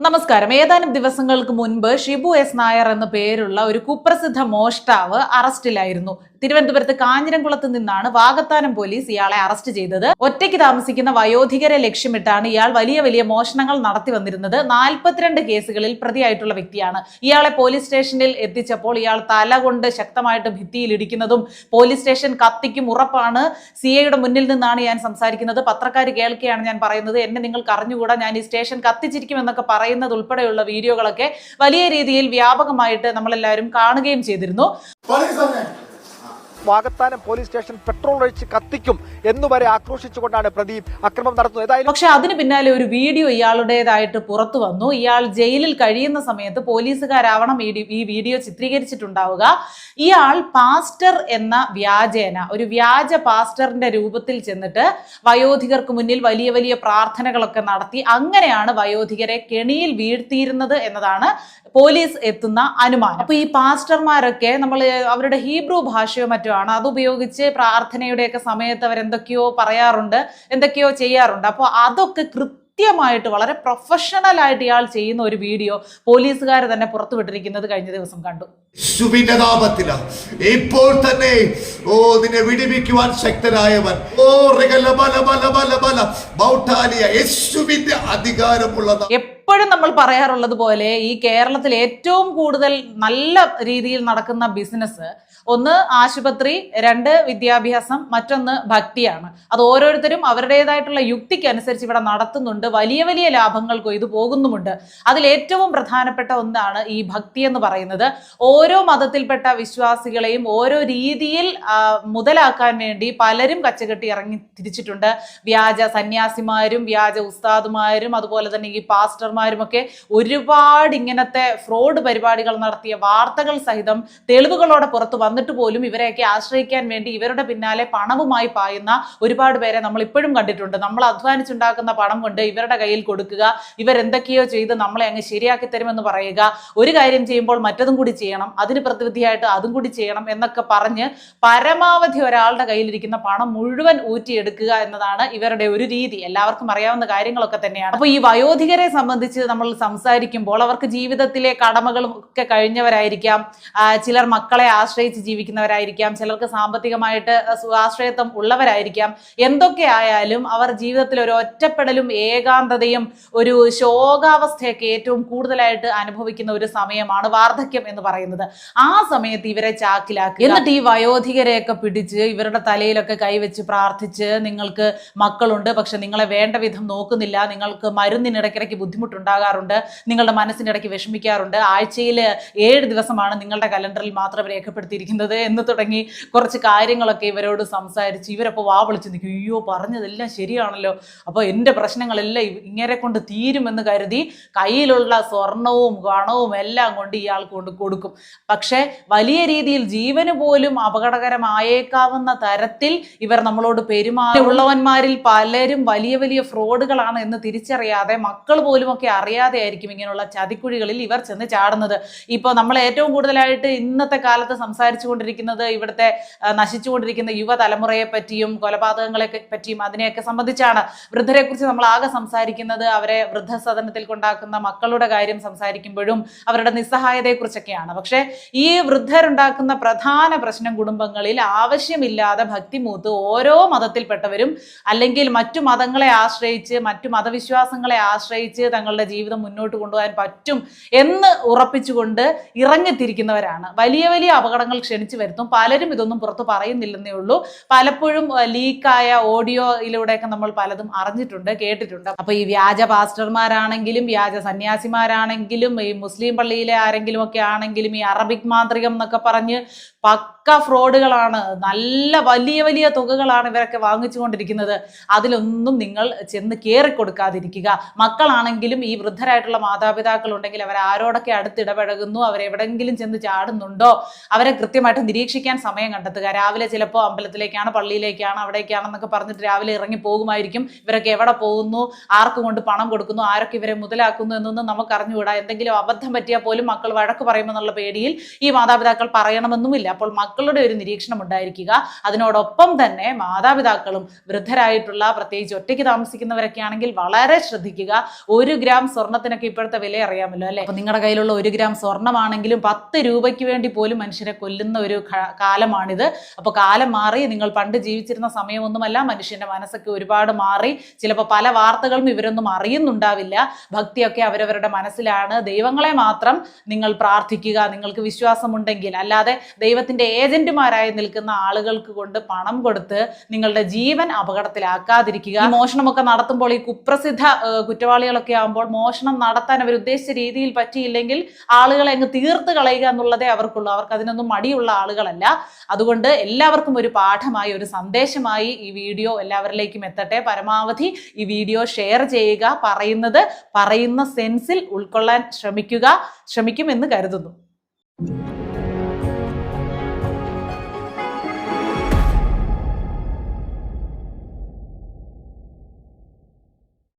നമസ്കാരം. ഏതാനും ദിവസങ്ങൾക്ക് മുൻപ് ഷിബു എസ് നായർ എന്ന പേരുള്ള ഒരു കുപ്രസിദ്ധ മോഷ്ടാവ് അറസ്റ്റിലായിരുന്നു. തിരുവനന്തപുരത്ത് കാഞ്ഞിരംകുളത്ത് നിന്നാണ് വാകത്താനം പോലീസ് ഇയാളെ അറസ്റ്റ് ചെയ്തത്. ഒറ്റയ്ക്ക് താമസിക്കുന്ന വയോധികരെ ലക്ഷ്യമിട്ടാണ് ഇയാൾ വലിയ വലിയ മോഷണങ്ങൾ നടത്തി വന്നിരുന്നത്. നാൽപ്പത്തിരണ്ട് കേസുകളിൽ പ്രതിയായിട്ടുള്ള വ്യക്തിയാണ്. ഇയാളെ പോലീസ് സ്റ്റേഷനിൽ എത്തിച്ചപ്പോൾ ഇയാൾ തല കൊണ്ട് ശക്തമായിട്ട് ഭിത്തിയിൽ ഇടിക്കുന്നതും പോലീസ് സ്റ്റേഷൻ കത്തിക്കും ഉറപ്പാണ്. സി ഐയുടെ മുന്നിൽ നിന്നാണ് ഞാൻ സംസാരിക്കുന്നത്. പത്രക്കാർ കേൾക്കുകയാണ് ഞാൻ പറയുന്നത്. എന്നെ നിങ്ങൾക്ക് അറിഞ്ഞുകൂടാ. ഞാൻ ഈ സ്റ്റേഷൻ കത്തിച്ചിരിക്കും എന്നൊക്കെ പറയുന്നത് ഉൾപ്പെടെയുള്ള വീഡിയോകളൊക്കെ വലിയ രീതിയിൽ വ്യാപകമായിട്ട് നമ്മളെല്ലാവരും കാണുകയും ചെയ്തിരുന്നു. വാകത്താനം പോലീസ് സ്റ്റേഷൻ പെട്രോൾ ഒഴിച്ച് കത്തിക്കും എന്നുവരെ ആക്രോശിച്ചുകൊണ്ടാണ് പ്രദീപ് അക്രമം നടത്തുന്നത്. ഏതായാലും പക്ഷെ അതിന് പിന്നാലെ ഒരു വീഡിയോ ഇയാളുടേതായിട്ട് പുറത്തു വന്നു. ഇയാൾ ജയിലിൽ കഴിയുന്ന സമയത്ത് പോലീസുകാരാവണം ഈ വീഡിയോ ചിത്രീകരിച്ചിട്ടുണ്ടാവുക. ഇയാൾ പാസ്റ്റർ എന്ന വ്യാജേന ഒരു വ്യാജ പാസ്റ്ററിന്റെ രൂപത്തിൽ ചെന്നിട്ട് വയോധികർക്ക് മുന്നിൽ വലിയ വലിയ പ്രാർത്ഥനകളൊക്കെ നടത്തി അങ്ങനെയാണ് വയോധികരെ കെണിയിൽ വീഴ്ത്തിയിരുന്നത് എന്നതാണ് പോലീസ് എത്തുന്ന അനുമാനം. അപ്പൊ ഈ പാസ്റ്റർമാരൊക്കെ നമ്മൾ അവരുടെ ഹീബ്രു ഭാഷയോ മറ്റോ ആണ് അത് ഉപയോഗിച്ച് പ്രാർത്ഥനയുടെയൊക്കെ സമയത്ത് അവരെന്തൊക്കെയോ പറയാറുണ്ട് എന്തൊക്കെയോ ചെയ്യാറുണ്ട്. അപ്പോൾ അതൊക്കെ കൃത്യമായിട്ട് വളരെ പ്രൊഫഷണൽ ആയിട്ട് ഇയാൾ ചെയ്യുന്ന ഒരു വീഡിയോ പോലീസുകാർ തന്നെ പുറത്തുവിട്ടിരിക്കുന്നത് കഴിഞ്ഞ ദിവസം കണ്ടു. നാമത്തില. ഇപ്പോൾ തന്നെ ഓ നിന്നെ വിടിവിക്കുവാൻ ശക്തനായവൻ. ഓ റിഗല ബല ബല ബല ബല. ബൗട്ടാലിയ യേശുവിന്റെ അധികാരമുള്ള എപ്പോഴും നമ്മൾ പറയാറുള്ളത് പോലെ ഈ കേരളത്തിൽ ഏറ്റവും കൂടുതൽ നല്ല രീതിയിൽ നടക്കുന്ന ബിസിനസ് ഒന്ന് ആശുപത്രി രണ്ട് വിദ്യാഭ്യാസം മറ്റൊന്ന് ഭക്തിയാണ്. അത് ഓരോരുത്തരും അവരുടേതായിട്ടുള്ള യുക്തിക്ക് അനുസരിച്ച് ഇവിടെ നടത്തുന്നുണ്ട്. വലിയ വലിയ ലാഭങ്ങൾ കൊയ്തു പോകുന്നുമുണ്ട്. അതിൽ ഏറ്റവും പ്രധാനപ്പെട്ട ഒന്നാണ് ഈ ഭക്തി എന്ന് പറയുന്നത്. ഓരോ മതത്തിൽപ്പെട്ട വിശ്വാസികളെയും ഓരോ രീതിയിൽ മുതലാക്കാൻ വേണ്ടി പലരും കച്ചകെട്ടി ഇറങ്ങി തിരിച്ചിട്ടുണ്ട്. വ്യാജ സന്യാസിമാരും വ്യാജ ഉസ്താദുമാരും അതുപോലെ തന്നെ ഈ പാസ്റ്റർമാരും ഒക്കെ ഒരുപാട് ഇങ്ങനത്തെ ഫ്രോഡ് പരിപാടികൾ നടത്തിയ വാർത്തകൾ സഹിതം തെളിവുകളോടെ പുറത്ത് വന്നിട്ട് പോലും ഇവരെയൊക്കെ ആശ്രയിക്കാൻ വേണ്ടി ഇവരുടെ പിന്നാലെ പണവുമായി പായുന്ന ഒരുപാട് പേരെ നമ്മൾ ഇപ്പോഴും കണ്ടിട്ടുണ്ട്. നമ്മൾ അധ്വാനിച്ചുണ്ടാക്കുന്ന പണം കൊണ്ട് ഇവരുടെ കയ്യിൽ കൊടുക്കുക ഇവരെന്തൊക്കെയോ ചെയ്ത് നമ്മളെ അങ്ങ് ശരിയാക്കി തരുമെന്ന് പറയുക ഒരു കാര്യം ചെയ്യുമ്പോൾ മറ്റതും കൂടി ചെയ്യണം അതിന് പ്രതിവിധിയായിട്ട് അതും കൂടി ചെയ്യണം എന്നൊക്കെ പറഞ്ഞ് പരമാവധി ഒരാളുടെ കയ്യിലിരിക്കുന്ന പണം മുഴുവൻ ഊറ്റിയെടുക്കുക എന്നതാണ് ഇവരുടെ ഒരു രീതി. എല്ലാവർക്കും അറിയാവുന്ന കാര്യങ്ങളൊക്കെ തന്നെയാണ്. അപ്പോൾ ഈ വയോധികരെ സംബന്ധിച്ച് നമ്മൾ സംസാരിക്കുമ്പോൾ അവർക്ക് ജീവിതത്തിലെ കടമകളും ഒക്കെ കഴിഞ്ഞവരായിരിക്കാം. ചിലർ മക്കളെ ആശ്രയിച്ച് ജീവിക്കുന്നവരായിരിക്കാം ചിലർക്ക് സാമ്പത്തികമായിട്ട് ആശ്രയത്വം ഉള്ളവരായിരിക്കാം. എന്തൊക്കെ ആയാലും അവർ ജീവിതത്തിൽ ഒരു ഒറ്റപ്പെടലും ഏകാന്തതയും ഒരു ശോകാവസ്ഥയൊക്കെ ഏറ്റവും കൂടുതലായിട്ട് അനുഭവിക്കുന്ന ഒരു സമയമാണ് വാർദ്ധക്യം എന്ന് പറയുന്നത്. ആ സമയത്ത് ഇവരെ ചാക്കിലാക്കി എന്നിട്ട് ഈ വയോധികരെയൊക്കെ പിടിച്ച് ഇവരുടെ തലയിലൊക്കെ കൈവച്ച് പ്രാർത്ഥിച്ച് നിങ്ങൾക്ക് മക്കളുണ്ട് പക്ഷെ നിങ്ങളെ വേണ്ട വിധം നോക്കുന്നില്ല നിങ്ങൾക്ക് മരുന്നിനിടയ്ക്കിടയ്ക്ക് ബുദ്ധിമുട്ടുണ്ടാകാറുണ്ട് നിങ്ങളുടെ മനസ്സിനിടയ്ക്ക് വിഷമിക്കാറുണ്ട്. ആഴ്ചയിൽ ഏഴ് ദിവസമാണ് നിങ്ങളുടെ കലണ്ടറിൽ മാത്രം രേഖപ്പെടുത്തിയിരിക്കുന്നത്. എന്ന് തുടങ്ങി കുറച്ച് കാര്യങ്ങളൊക്കെ ഇവരോട് സംസാരിച്ച് ഇവരപ്പോൾ വാ വിളിച്ച് നിൽക്കും. അയ്യോ പറഞ്ഞതെല്ലാം ശരിയാണല്ലോ. അപ്പോൾ എന്റെ പ്രശ്നങ്ങളെല്ലാം ഇങ്ങനെ കൊണ്ട് തീരുമെന്ന് കരുതി കയ്യിലുള്ള സ്വർണവും ഗണവും എല്ലാം കൊണ്ട് ഇയാൾക്ക് കൊണ്ട് കൊടുക്കും. പക്ഷേ വലിയ രീതിയിൽ ജീവന് പോലും അപകടകരമായേക്കാവുന്ന തരത്തിൽ ഇവർ നമ്മളോട് പെരുമാറി ഉള്ളവന്മാരിൽ പലരും വലിയ വലിയ ഫ്രോഡുകളാണ് എന്ന് തിരിച്ചറിയാതെ മക്കൾ പോലുമൊക്കെ അറിയാതെ ആയിരിക്കും ഇങ്ങനെയുള്ള ചതിക്കുഴികളിൽ ഇവർ ചെന്ന് ചാടുന്നത്. ഇപ്പോൾ നമ്മൾ ഏറ്റവും കൂടുതലായിട്ട് ഇന്നത്തെ കാലത്ത് സംസാരിച്ചു കൊണ്ടിരിക്കുന്നത് ഇവിടുത്തെ നശിച്ചുകൊണ്ടിരിക്കുന്ന യുവതലമുറയെ പറ്റിയും കൊലപാതകങ്ങളെ പറ്റിയും അതിനെയൊക്കെ സംബന്ധിച്ചാണ് വൃദ്ധരെ കുറിച്ച് നമ്മൾ ആകെ സംസാരിക്കുന്നത്. അവരെ വൃദ്ധസദനത്തിൽ കൊണ്ടാക്കുന്ന മക്കളുടെ കാര്യം സംസാരിക്കുമ്പോഴും അവരുടെ നിസ്സഹായതയെക്കുറിച്ചൊക്കെയാണ്. പക്ഷേ ഈ വൃദ്ധരുണ്ടാക്കുന്ന പ്രധാന പ്രശ്നം കുടുംബങ്ങളിൽ ആവശ്യമില്ലാതെ ഭക്തിമൂത്ത് ഓരോ മതത്തിൽപ്പെട്ടവരും അല്ലെങ്കിൽ മറ്റു മതങ്ങളെ ആശ്രയിച്ച് മറ്റു മതവിശ്വാസങ്ങളെ ആശ്രയിച്ച് തങ്ങളുടെ ജീവിതം മുന്നോട്ട് കൊണ്ടുപോകാൻ പറ്റും എന്ന് ഉറപ്പിച്ചുകൊണ്ട് ഇറങ്ങിത്തിരിക്കുന്നവരാണ്. വലിയ വലിയ അപകടങ്ങൾ ക്ഷണിച്ചു വരുത്തും. പലരും ഇതൊന്നും പുറത്ത് പറയുന്നില്ലെന്നേ ഉള്ളൂ. പലപ്പോഴും ലീക്കായ ഓഡിയോയിലൂടെയൊക്കെ നമ്മൾ പലതും അറിഞ്ഞിട്ടുണ്ട് കേട്ടിട്ടുണ്ട്. അപ്പൊ ഈ വ്യാജ പാസ്റ്റർമാരാണെങ്കിലും വ്യാജ സന്യാസിമാരാണെങ്കിലും ഈ മുസ്ലിം പള്ളിയിലെ ആരെങ്കിലും ഒക്കെ ആണെങ്കിലും ഈ അറബിക് മാന്ത്രികം എന്നൊക്കെ പറഞ്ഞ് ഫ്രോഡുകളാണ്. നല്ല വലിയ വലിയ തുകകളാണ് ഇവരൊക്കെ വാങ്ങിച്ചുകൊണ്ടിരിക്കുന്നത്. അതിലൊന്നും നിങ്ങൾ ചെന്ന് കയറി കൊടുക്കാതിരിക്കുക മക്കളാണെങ്കിലും ഈ വൃദ്ധരായിട്ടുള്ള മാതാപിതാക്കൾ ഉണ്ടെങ്കിൽ അവർ ആരോടൊക്കെ അടുത്തിടപഴകുന്നു അവരെവിടെങ്കിലും ചെന്ന് ചാടുന്നുണ്ടോ? അവരെ കൃത്യമായിട്ട് നിരീക്ഷിക്കാൻ സമയം കണ്ടെത്തുക. രാവിലെ ചിലപ്പോൾ അമ്പലത്തിലേക്കാണ് പള്ളിയിലേക്കാണ് അവിടേക്കാണെന്നൊക്കെ പറഞ്ഞിട്ട് രാവിലെ ഇറങ്ങി പോകുമായിരിക്കും. ഇവരൊക്കെ എവിടെ പോകുന്നു? ആർക്കും കൊണ്ട് പണം കൊടുക്കുന്നു? ആരൊക്കെ ഇവരെ മുതലാക്കുന്നു എന്നൊന്നും നമുക്ക് അറിഞ്ഞുകൂടാ എന്തെങ്കിലും അബദ്ധം പറ്റിയാൽ പോലും മക്കൾ വഴക്ക് പറയുമെന്നുള്ള പേടിയിൽ ഈ മാതാപിതാക്കൾ പറയണമെന്നുമില്ല. അപ്പോൾ മക്കൾ മക്കളുടെ ഒരു നിരീക്ഷണം ഉണ്ടായിരിക്കുക. അതിനോടൊപ്പം തന്നെ മാതാപിതാക്കളും വൃദ്ധരായിട്ടുള്ള പ്രത്യേകിച്ച് ഒറ്റയ്ക്ക് താമസിക്കുന്നവരൊക്കെ ആണെങ്കിൽ വളരെ ശ്രദ്ധിക്കുക. ഒരു ഗ്രാം സ്വർണത്തിനൊക്കെ ഇപ്പോഴത്തെ വില അറിയാമല്ലോ അല്ലെ? നിങ്ങളുടെ കയ്യിലുള്ള ഒരു ഗ്രാം സ്വർണമാണെങ്കിലും പത്ത് രൂപയ്ക്ക് വേണ്ടി പോലും മനുഷ്യരെ കൊല്ലുന്ന ഒരു കാലമാണിത്. അപ്പോൾ കാലം മാറി നിങ്ങൾ പണ്ട് ജീവിച്ചിരുന്ന സമയമൊന്നുമല്ല മനുഷ്യന്റെ മനസ്സൊക്കെ ഒരുപാട് മാറി. ചിലപ്പോൾ പല വാർത്തകളും ഇവരൊന്നും അറിയുന്നുണ്ടാവില്ല. ഭക്തിയൊക്കെ അവരവരുടെ മനസ്സിലാണ്. ദൈവങ്ങളെ മാത്രം നിങ്ങൾ പ്രാർത്ഥിക്കുക നിങ്ങൾക്ക് വിശ്വാസമുണ്ടെങ്കിൽ. അല്ലാതെ ദൈവത്തിന്റെ ഏജന്റുമാരായി നിൽക്കുന്ന ആളുകൾക്ക് കൊണ്ട് പണം കൊടുത്ത് നിങ്ങളുടെ ജീവൻ അപകടത്തിലാക്കാതിരിക്കുക. മോഷണമൊക്കെ നടത്തുമ്പോൾ ഈ കുപ്രസിദ്ധ കുറ്റവാളികളൊക്കെ ആകുമ്പോൾ മോഷണം നടത്താൻ അവർ ഉദ്ദേശിച്ച രീതിയിൽ പറ്റിയില്ലെങ്കിൽ ആളുകളെ അങ്ങ് തീർത്ത് കളയുക എന്നുള്ളതേ അവർക്കുള്ളൂ. അവർക്ക് അതിനൊന്നും മടിയുള്ള ആളുകളല്ല. അതുകൊണ്ട് എല്ലാവർക്കും ഒരു പാഠമായി ഒരു സന്ദേശമായി ഈ വീഡിയോ എല്ലാവരിലേക്കും എത്തട്ടെ. പരമാവധി ഈ വീഡിയോ ഷെയർ ചെയ്യുക പറയുന്നത് പറയുന്ന സെൻസിൽ ഉൾക്കൊള്ളാൻ ശ്രമിക്കുക. ശ്രമിക്കുമെന്ന് കരുതുന്നു.